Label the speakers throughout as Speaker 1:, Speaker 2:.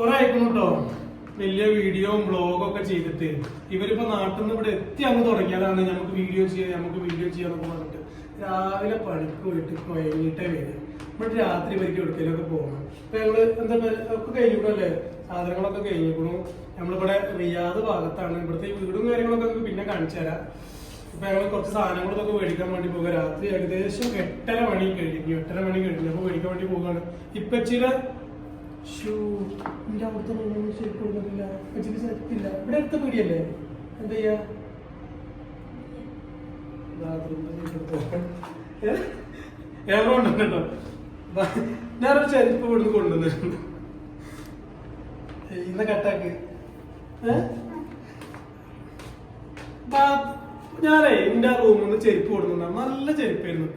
Speaker 1: കുറെ ആയിക്കുന്നു കേട്ടോ വലിയ വീഡിയോ ഒക്കെ ചെയ്തിട്ട്. ഇവരിപ്പോ നാട്ടിൽ നിന്ന് ഇവിടെ എത്തി അങ്ങ് തുടങ്ങിയതാണ്. നമുക്ക് വീഡിയോ ചെയ്യാം നമുക്ക് വീഡിയോ ചെയ്യാന്നൊക്കെ പറഞ്ഞിട്ട്. രാവിലെ പണിക്ക് പോയിട്ട് കുഴങ്ങിയിട്ടേ വരും. ഇവിടെ രാത്രി വരിക്ക് എടുക്കലൊക്കെ പോകണം അപ്പൊ ഞങ്ങൾ എന്താ ഒക്കെ കഴിഞ്ഞിട്ടല്ലേ സാധനങ്ങളൊക്കെ കഴിഞ്ഞിരിക്കണു നമ്മളിവിടെ റിയാദ് ഭാഗത്താണ്. ഇവിടുത്തെ വീടും കാര്യങ്ങളൊക്കെ നമുക്ക് പിന്നെ കാണിച്ചു തരാം. ഇപ്പൊ ഞങ്ങൾ കുറച്ച് സാധനങ്ങളൊക്കെ മേടിക്കാൻ വേണ്ടി പോകുക രാത്രി ഏകദേശം എട്ടര മണി കഴിഞ്ഞു. എട്ടര മണി കഴിഞ്ഞു. അപ്പൊ മേടിക്കാൻ വേണ്ടി പോവുകയാണ്. ഇപ്പച്ചിയുടെ ഷൂ ഏറോണ്ടോ ഞാനൊരു ചെരുപ്പ് ഇവിടുന്ന് കൊണ്ടുവന്നിട്ടുണ്ട്. ഇന്ന കട്ടാക്ക്. ഞാനേ എന്റെ റൂമിൽ നിന്ന് ചെരുപ്പ് കൊടുക്കുന്ന നല്ല ചെരുപ്പായിരുന്നു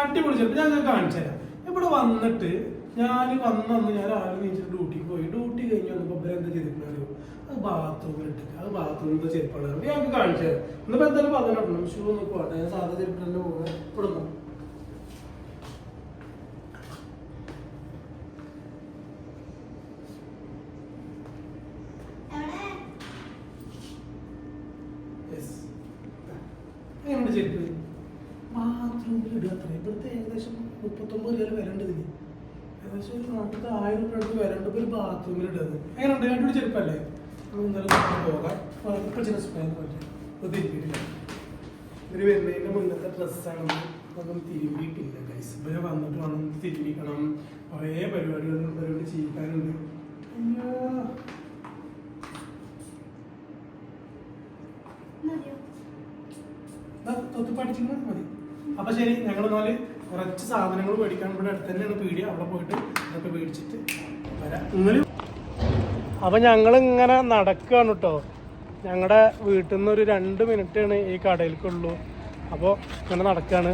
Speaker 1: അടിപൊളി ചെരുപ്പ്. ഞാൻ കാണിച്ചു തരാം ഇവിടെ വന്നിട്ട് ഞാൻ വന്നന്ന് ഞാൻ ആരും നീച്ചിട്ട് ഡ്യൂട്ടിക്ക് പോയി. ഡ്യൂട്ടി കഴിഞ്ഞ് വന്നപ്പോൾ ഇവരെ എന്താ ചെയ്തിട്ടുണ്ടോ അത് ബാത്റൂമിൽ ഇട്ടിട്ട് അത് ബാത്റൂമിൽ ചെരുപ്പാണ്. ഞാൻ ഞങ്ങൾക്ക് കാണിച്ചു തരാം. ഇന്നിപ്പോ എന്തായാലും പതിനെട്ടണം ഷൂ ഒന്ന് പോട്ടെ. ഞാൻ സാധാ ചെരുപ്പ് തന്നെ. Yes. എങ്ങനെയുണ്ട് ചെരുപ്പ്? ബാത്റൂമിൽ ഇടുക ഇവിടുത്തെ ഏകദേശം മുപ്പത്തൊമ്പത് രൂപ വില ഉണ്ട് ഇതിന് ഏകദേശം ഒരു നാട്ടിലത്തെ ആയിരം രൂപ അടുത്ത് വില ഉണ്ട് ഒരു ബാത്റൂമിൽ ഇടുന്നത് എങ്ങനെയുണ്ട് രണ്ടു ചെരുപ്പല്ലേ? നമുക്ക് എന്തായാലും നമുക്ക് പോകാം. ഇപ്പൊ ചില സ്പ്രേ പറ്റും. ഇത് തിരിഞ്ഞിട്ടില്ല ഇവർ വരുന്നതിന്റെ മുന്നത്തെ ഡ്രസ്സാണ് അതൊന്നും തിരുമ്പിയിട്ടില്ല ഗൈസ് ഇവർ വന്നിട്ട് വേണം ഇത് തിരുമ്മിക്കണം. കുറേ പരിപാടികൾ പരിപാടി ചെയ്യിക്കാനുണ്ട്. അയ്യോ. തൊത്ത് പഠിച്ചിരുന്നാൽ മതി. അപ്പൊ ശരി ഞങ്ങൾ നാല് കുറച്ച് സാധനങ്ങൾ മേടിക്കാൻ ഇവിടെ അടുത്ത് തന്നെയാണ്. പീടിയ അവിടെ പോയിട്ട് അതൊക്കെ മേടിച്ചിട്ട് വരാം. നിങ്ങൾ അപ്പൊ ഞങ്ങൾ ഇങ്ങനെ നടക്കുകയാണ് കേട്ടോ ഞങ്ങളുടെ വീട്ടിൽ നിന്ന് ഒരു രണ്ട് മിനിറ്റാണ് ഈ കടയിലേക്കുള്ളൂ അപ്പോൾ ഇങ്ങനെ നടക്കുകയാണ്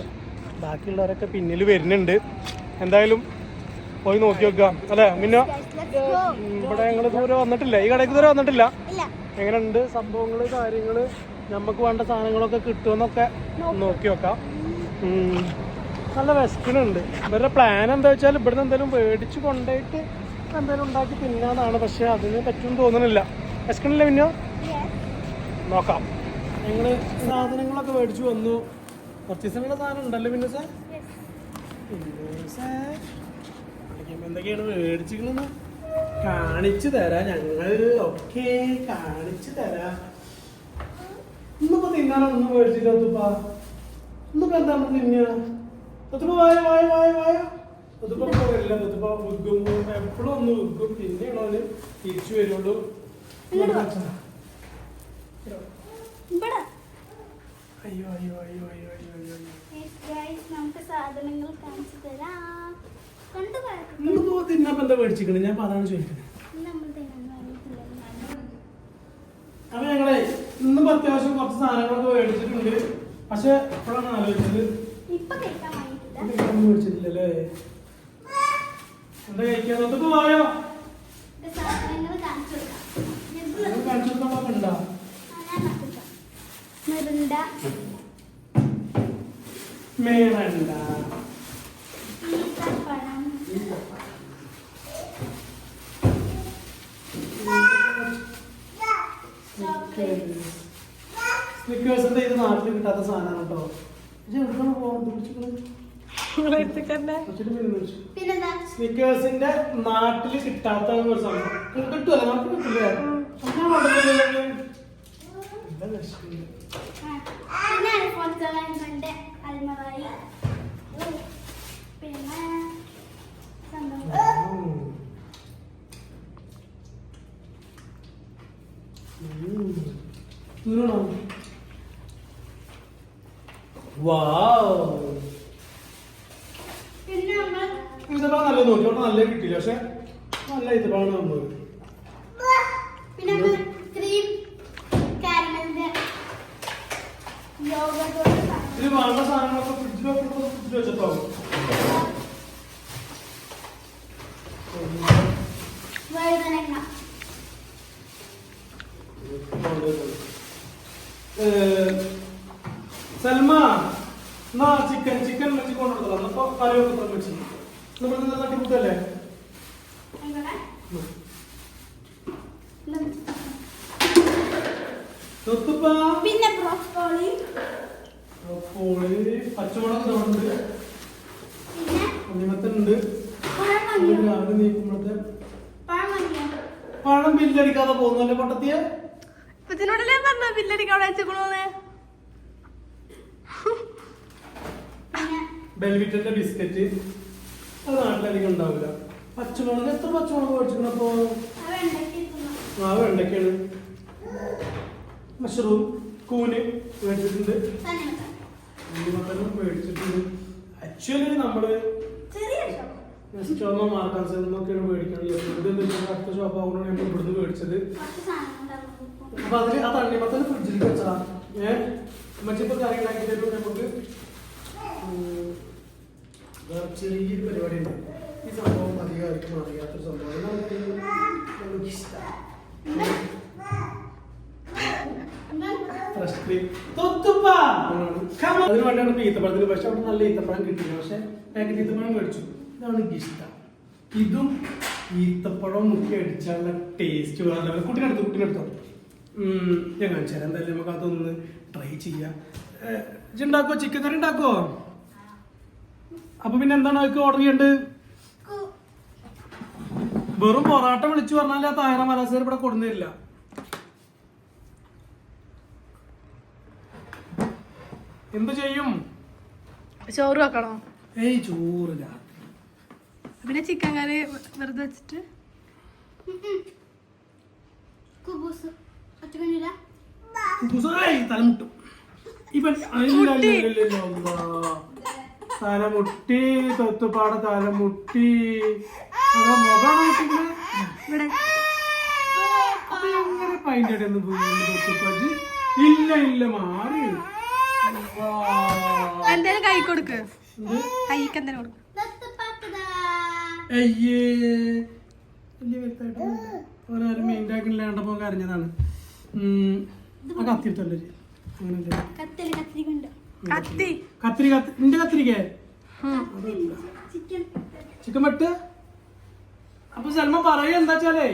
Speaker 1: ബാക്കിയുള്ളവരൊക്കെ പിന്നിൽ വരുന്നുണ്ട്. എന്തായാലും പോയി നോക്കി നോക്കാം അല്ലേ പിന്നെ ഇവിടെ ഞങ്ങൾ ദൂരെ വന്നിട്ടില്ല. ഈ കടയ്ക്ക് ദൂരെ വന്നിട്ടില്ല. എങ്ങനെയുണ്ട് സംഭവങ്ങൾ കാര്യങ്ങൾ നമുക്ക് വേണ്ട സാധനങ്ങളൊക്കെ കിട്ടുമെന്നൊക്കെ നോക്കി. നോക്കാം. നല്ല വിശക്കണുണ്ട് ഇവരുടെ പ്ലാൻ എന്താ വെച്ചാൽ ഇവിടുന്ന് എന്തെങ്കിലും മേടിച്ച് കൊണ്ടുപോയിട്ട് എന്തെങ്കിലും ഉണ്ടാക്കി തിന്നാന്നാണ്. പക്ഷെ അതിന് പറ്റുമെന്ന് തോന്നുന്നില്ല. വിശക്കണില്ല പിന്നെ നോക്കാം. നിങ്ങൾ സാധനങ്ങളൊക്കെ മേടിച്ചു വന്നു. കുറച്ച് ദിവസങ്ങളുടെ സാധനം ഉണ്ടല്ലോ പിന്നെ സാർ? എന്തൊക്കെയാണ് മേടിച്ചിരിക്കണെന്ന് കാണിച്ചു തരാം ഞങ്ങൾ ഒക്കെ കാണിച്ചു തരാം. ഇന്നിപ്പോ തിന്നാനൊന്നും മേടിച്ചില്ല ഇന്നിപ്പോ എന്താണ് തിന്നുക ഒത്തുപ്പ വായ വായ വായ വായ. അതിപ്പോ പറയില്ല അതിപ്പോ വിൽക്കും എപ്പോഴും ഒന്ന് വിൽക്കും പിന്നെയാണ് അവന് തിരിച്ചു വരുള്ളൂ. അയ്യോ അയ്യോ അയ്യോ അയ്യോ അയ്യോ അയ്യോ അയ്യോ.
Speaker 2: നമുക്ക് സാധനങ്ങൾ കാണിച്ചു തരാം. കൊണ്ടുപോയത്
Speaker 1: ഇന്നിപ്പോ തിന്നപ്പോ എന്താ മേടിച്ചിരിക്കണേ ഞാൻ അതാണ് ചോദിക്കുന്നത് അപ്പൊ ഞങ്ങളെ ഇന്നും അത്യാവശ്യം കുറച്ച് സാധനങ്ങളൊക്കെ മേടിച്ചിട്ടുണ്ട്. പക്ഷെ എപ്പോഴാണ് ആലോചിച്ചത്.
Speaker 2: ഇപ്പൊ കഴിക്കാൻ
Speaker 1: മേടിച്ചിട്ടില്ലല്ലേ എന്താ കഴിക്കാൻ? നോക്കിപ്പോ പോയോ മേളണ്ട സ്നിക്കേഴ്സിന്റെ ഇത് നാട്ടിൽ കിട്ടാത്ത സാധനമാണ് കേട്ടോ പക്ഷെ എവിടെയാണ് പോകാൻ
Speaker 2: പിന്നെന്താ
Speaker 1: സ്നിക്കേഴ്സിന്റെ നാട്ടിൽ കിട്ടാത്ത ഒരു സാധനം കിട്ടുമല്ലോ നമുക്ക് കിട്ടില്ല എന്താ
Speaker 2: പിന്നെ അൽമറായി
Speaker 1: ഇത് വേണ്ട സാധനങ്ങളൊക്കെ ഫ്രിഡ്ജിൽ വെക്കുമ്പോൾ ഫ്രിഡ്ജിൽ വെച്ചിട്ടോ സൽമ എന്നാ ചിക്കൻ ചിക്കൻ വെച്ച് കൊണ്ടുവന്നല്ലോ എന്നിപ്പോ കറിയൊക്കെ പ്രമിച്ചു നമ്മൾ
Speaker 2: നല്ല
Speaker 1: തട്ടിമുട്ടല്ലേ
Speaker 2: പിന്നെ
Speaker 1: അപ്പോൾ പച്ചമുളക് തോന്നുന്നുണ്ട്
Speaker 2: പിന്നെ?
Speaker 1: അന്നിമത്തുണ്ട്
Speaker 2: പഴം മഞ്ഞ
Speaker 1: രാവിലെ നീക്കുമ്പോഴത്തെ
Speaker 2: പഴം
Speaker 1: ബില്ലടിക്കാതെ പോകുന്നല്ലേ പൊട്ടത്തിയെ?
Speaker 3: ഇതിനോടല്ലേ പറഞ്ഞ ബില്ലടിക്ക് അവിടെ വെച്ചേക്കണോന്ന്?
Speaker 1: ബെൽവിറ്റന്റെ ബിസ്ക്കറ്റ്. അത് നാട്ടിലധികം ഉണ്ടാവില്ല. പച്ചമുളക് എത്ര പച്ചമുളക്
Speaker 2: തിന്നു
Speaker 1: ആ വെണ്ടയ്ക്കാണ് മഷ്റൂം കൂന് മേടിച്ചിട്ടുണ്ട്. അന്നിമത്തനും മേടിച്ചിട്ടുണ്ട്. ആക്ച്വലി
Speaker 2: നമ്മൾ ഷോപ്പ്
Speaker 1: നെസ്റ്റോമോ മാർക്കാൻസിൽ നിന്നൊക്കെയാണ് മേടിക്കണം ഇത് എന്താ വെച്ചാൽ അടുത്ത ഷോപ്പ് ആവുന്നതാണ് നമ്മൾ ഇവിടുന്ന് മേടിച്ചത്. അപ്പൊ അതിൽ ആ തണ്ണിമത്തന് ഫ്രിഡ്ജിലേക്ക് വെച്ചതാ. ഏഹ് മറ്റിപ്പോ കറി ഉണ്ടാക്കി തരുമ്പോൾ നമുക്ക്? ചെറിയൊരു പരിപാടി ഉണ്ട്. ഈ സംഭവം അധികം ആർക്കും അറിയാത്തൊരു സംഭവം നമുക്ക് ഇഷ്ടമാണ് ക്രീം അതിന് വേണ്ടിയാണ് ഇപ്പൊ ഈത്തപ്പഴത്തിന് പക്ഷെ അവിടെ നല്ല ഈത്തപ്പഴം കിട്ടില്ല പക്ഷെ പാക്കറ്റ് ഈത്തപ്പഴം മേടിച്ചു. ഇതാണ് ഗിഷ്ട ഇതും ഈത്തപ്പഴം മുക്കി അടിച്ചാലുള്ള ടേസ്റ്റ് വേറെ കുട്ടിനെടുത്തു കുട്ടിനെടുത്തോ ഞാൻ കാണിച്ചു തരാം. എന്തായാലും നമുക്ക് അതൊന്ന് ട്രൈ ചെയ്യാം. ഉണ്ടാക്കോ ചിക്കൻ കറി ഉണ്ടാക്കോ അപ്പൊ പിന്നെ എന്താണ് അവർക്ക് ഓർഡർ ചെയ്യേണ്ടത്? വെറും പൊറാട്ട വിളിച്ചു പറഞ്ഞാൽ ആ തായറ മലാസേർ ഇവിടെ കൊടുന്നില്ല. എന്ത് ചെയ്യും?
Speaker 3: ചോറ് വെക്കണോ?
Speaker 1: ഏയ് ചോറ് രാത്രി.
Speaker 3: പിന്നെ ചിക്കൻ കറി വെറുതെ വെച്ചിട്ട്?
Speaker 1: തലമുട്ടും. ഇവൻ. തലമുട്ടി തൊത്തുപാട തലമുട്ടി. പൈന്റെ ഇല്ല ഇല്ല മാറി.
Speaker 3: എന്തേലും കൈ കൊടുക്ക്? കൈക്ക് എന്തേലും കൊടുക്ക്.
Speaker 1: കരഞ്ഞതാണ്. ഉം. ആ കത്തി എടുത്തല്ലേ അങ്ങനെ
Speaker 3: കത്തി.
Speaker 1: കത്തിരി കത്തി. നിന്റെ കത്തിരിക്കേ?
Speaker 3: ഉം.
Speaker 2: ചിക്കൻ.
Speaker 1: ചിക്കൻ വെട്ട്. അപ്പൊ സൽമ പറയുക എന്താ വെച്ചാലേ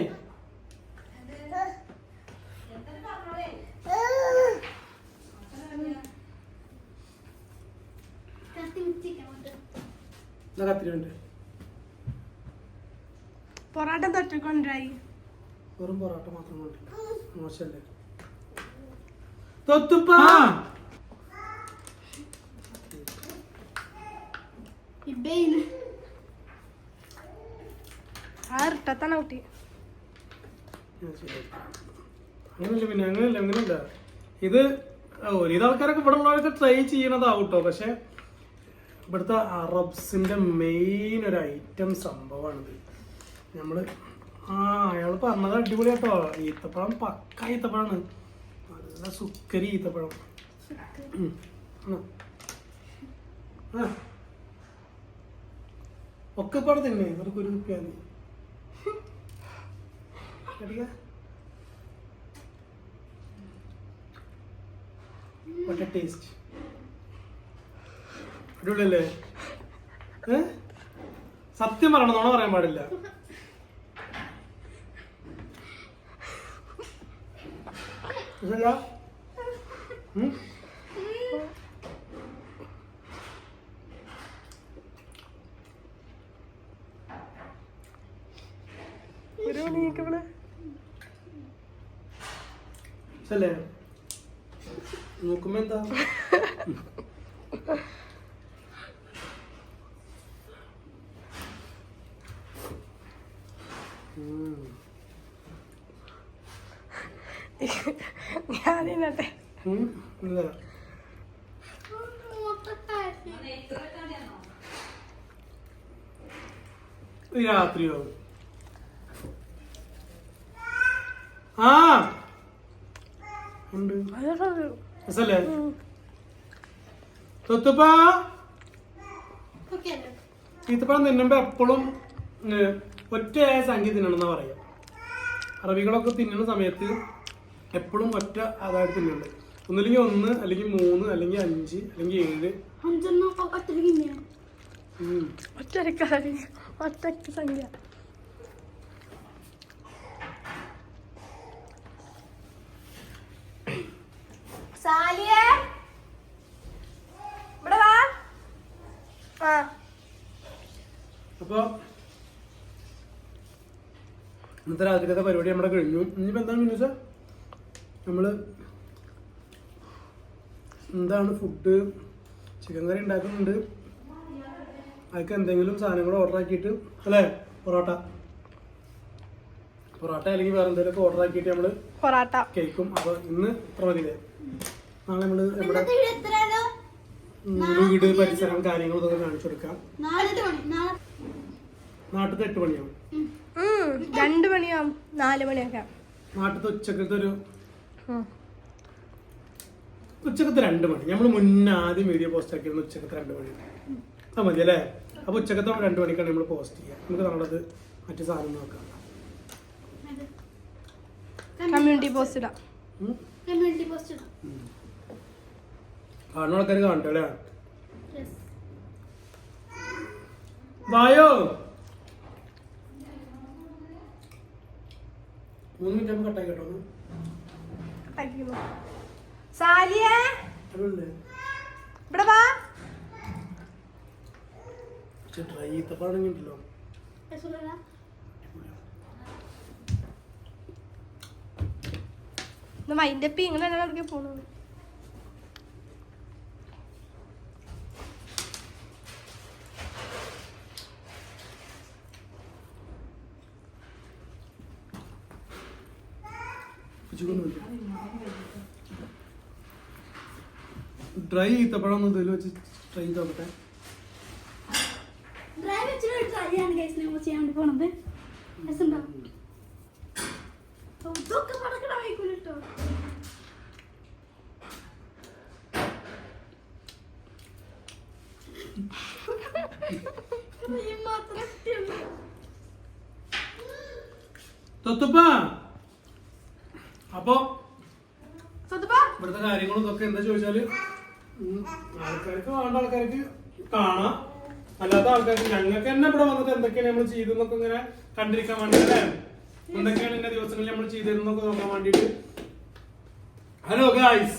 Speaker 2: കത്തി ചിക്കൻ കൊണ്ട്
Speaker 3: പൊറോട്ട
Speaker 1: വെറും പൊറോട്ട മാത്രം മതി മോശമല്ലേ തൊത്തുപ്പാ!
Speaker 2: ഇബേന്
Speaker 3: കുട്ടി.
Speaker 1: അങ്ങനല്ല പിന്നെ അങ്ങനല്ല അങ്ങനല്ല. ഇത് ഒരുവിധ ആൾക്കാരൊക്കെ ഇവിടെ ഉള്ളവരൊക്കെ ട്രൈ ചെയ്യണതാവും കേട്ടോ പക്ഷെ ഇവിടുത്തെ അറബ്സിന്റെ മെയിൻ ഒരു ഐറ്റം സംഭവമാണിത്. നമ്മൾ ആ അയാൾ പറഞ്ഞത് അടിപൊളി കേട്ടോ ഈത്തപ്പഴം പക്ക ഈത്തപ്പഴാണ്. നല്ല സുക്കരി ഈത്തപ്പഴം. ഒക്കെ പാടെ തന്നെ? ഇവർക്ക് ഒരു കുപ്പിയാണ് What a taste. അടിപൊളിയല്ലേ? ഏ? സത്യം പറയണം നോണ പറയാൻ പാടില്ല. നോക്കുമ്പോ എന്താ?
Speaker 3: ഞാനിന്നട്ടെ
Speaker 1: ഉം. ഇല്ല. ഇത് രാത്രിയോ ആ. ഉണ്ട്. രസല്ലേ? തൊത്തുപ്പാ
Speaker 2: ഓക്കെ അല്ലേ
Speaker 1: ഈത്തപ്പഴം തിന്നുമ്പോ എപ്പോഴും ഒറ്റയായ സംഖ്യ തിന്നണമെന്നാ പറയാ അറബികളൊക്കെ തിന്നുന്ന സമയത്ത് എപ്പോഴും ഒറ്റ അതായത് തിന്നുന്നുണ്ട് ഒന്നില്ലെങ്കിൽ ഒന്ന് അല്ലെങ്കിൽ മൂന്ന് അല്ലെങ്കിൽ അഞ്ച് അല്ലെങ്കിൽ ഏഴ്.
Speaker 2: ഒറ്റയ്ക്ക്
Speaker 3: സംഖ്യ. സാലിയേ? ഇവിടെ വാ. ആ.
Speaker 1: അപ്പൊ ഇന്നത്തെ രാത്രിക്കത്തെ പരിപാടി നമ്മുടെ കഴിഞ്ഞു. ഇനിയിപ്പോൾ എന്താണ് പിന്നെ വെച്ചാൽ നമ്മൾ എന്താണ് ഫുഡ് ചിക്കൻ കറി ഉണ്ടാക്കുന്നുണ്ട്. അതൊക്കെ എന്തെങ്കിലും സാധനങ്ങൾ ഓർഡർ ആക്കിയിട്ട് അല്ലേ? പൊറോട്ട. പൊറോട്ട അല്ലെങ്കിൽ വേറെ എന്തെങ്കിലുമൊക്കെ ഓർഡർ ആക്കിയിട്ട് നമ്മൾ
Speaker 3: പൊറോട്ട.
Speaker 1: കേൾക്കും അപ്പോൾ ഇന്ന് ഇത്ര മതിയില്ലേ നാളെ നമ്മൾ നമ്മുടെ വീട് പരിസരം കാര്യങ്ങളും ഇതൊക്കെ കാണിച്ചു കൊടുക്കാം. നാട്ടിൽ എട്ട് മണിയാവും.
Speaker 3: രണ്ട് മണിയാവും നാല് മണിയൊക്കെ.
Speaker 1: നാട്ടിലത്തെ ഉച്ചക്കത്തെ ഒരു ഉച്ചക്കത്തെ രണ്ട് മണി. നമ്മൾ മുന്നേ ആദ്യം വീഡിയോ പോസ്റ്റ് ആക്കിയിരുന്നു ഉച്ചക്കത്തെ രണ്ട് മണി. ആ മതി അല്ലേ? അപ്പൊ ഉച്ചക്കത്തെ രണ്ട് മണിക്കാണ് നമ്മൾ പോസ്റ്റ് ചെയ്യുക. നമുക്ക് നമ്മളത് മറ്റു സാധനം നോക്കാം.
Speaker 3: കമ്മ്യൂണിറ്റി പോസ്റ്റ് ഇടാം.
Speaker 2: കമ്മ്യൂണിറ്റി പോസ്റ്റ് ഇടാം.
Speaker 1: കാണുന്ന ആൾക്കാർ കാണട്ടെ അല്ലേ. വായോ? മൂന്ന് മിനിറ്റ് ആകുമ്പോൾ കട്ടായി കേട്ടോ.
Speaker 3: സാലിയേ. ഇവിടെ വാ.
Speaker 1: ട്രൈ ചെയ്തപ്പോഴാണെങ്കിലോ
Speaker 2: രസമുള്ളതാ?
Speaker 3: മൈൻഡപ്പി ഇങ്ങനെ തന്നെ ഇടയ്ക്ക് പോണത്
Speaker 1: ഡ്രൈ ചെയ്തപ്പോഴൊന്നും ഇതിൽ വെച്ച് ട്രൈ ചെയ്ത് നോക്കട്ടെ.
Speaker 2: Dry വെച്ചിട്ട് ഒരു try ആണ് guys നമ്മൾ ചെയ്യാൻ വേണ്ടി പോണത്. രസമുണ്ടോ? ഓ, ഇതൊക്കെ പടക്കണ വൈക്കൂല ട്ടോ. ഈ മാത്രം ഇഷ്ടമുള്ളൂ.
Speaker 1: തൊത്തുപ്പ അപ്പൊ ഇവിടുത്തെ കാര്യങ്ങളും ഇതൊക്കെ എന്താ ചോദിച്ചാൽ ആൾക്കാർക്ക് വേണ്ട ആൾക്കാർക്ക് കാണാം. അല്ലാത്ത ആൾക്കാർക്ക് ഞങ്ങൾക്ക് തന്നെ ഇവിടെ വന്നിട്ട് എന്തൊക്കെയാണ് നമ്മൾ ചെയ്തെന്നൊക്കെ ഇങ്ങനെ കണ്ടിരിക്കാൻ അല്ലേ എന്തൊക്കെയാണ് ഇന്ന ദിവസങ്ങളിൽ നമ്മൾ ചെയ്തിരുന്നൊക്കെ നോക്കാൻ വേണ്ടിട്ട് ഹലോ ഗായ്സ്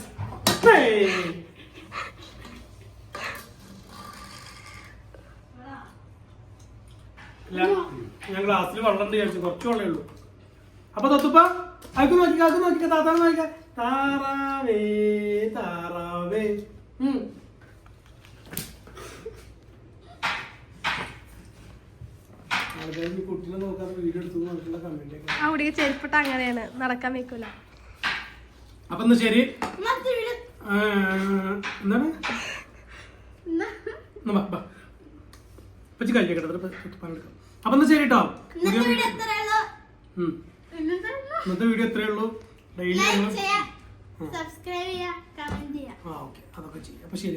Speaker 1: ഞാൻ ക്ലാസ്സിൽ വെള്ളം വിചാരിച്ചു. കുറച്ച് വെള്ളമേ ഉള്ളൂ. അപ്പൊ തത്തുപ്പ അത് നോക്കിക്കാക്ക് നോക്കിക്ക താത്താനെ നോക്കിക്ക. താറാവേ താറാവേ. നോക്കാതെ വീഡിയോ എടുത്തു കമന്റ്
Speaker 3: ചെരുപ്പിട്ട് അങ്ങനെയാണ്. നടക്കാൻ വെക്കൂല
Speaker 1: അപ്പൊ എന്നാ ശരി? എന്താണ്? കഴിക്കട്ടെ അപ്പൊ എന്നാ കേട്ടോ
Speaker 2: ഇന്നത്തെ വീഡിയോ എത്രയുള്ളൂ
Speaker 1: ഉം.
Speaker 2: ഇന്നത്തെ
Speaker 1: ഇന്നത്തെ വീഡിയോ എത്രയേ ഉള്ളൂ? ഡെയിലി
Speaker 2: സബ്സ്ക്രൈബ് ചെയ്യുക കമന്റ് ചെയ്യുക.
Speaker 1: ആ ഓക്കെ അതൊക്കെ ചെയ്യാം. അപ്പൊ ശരി.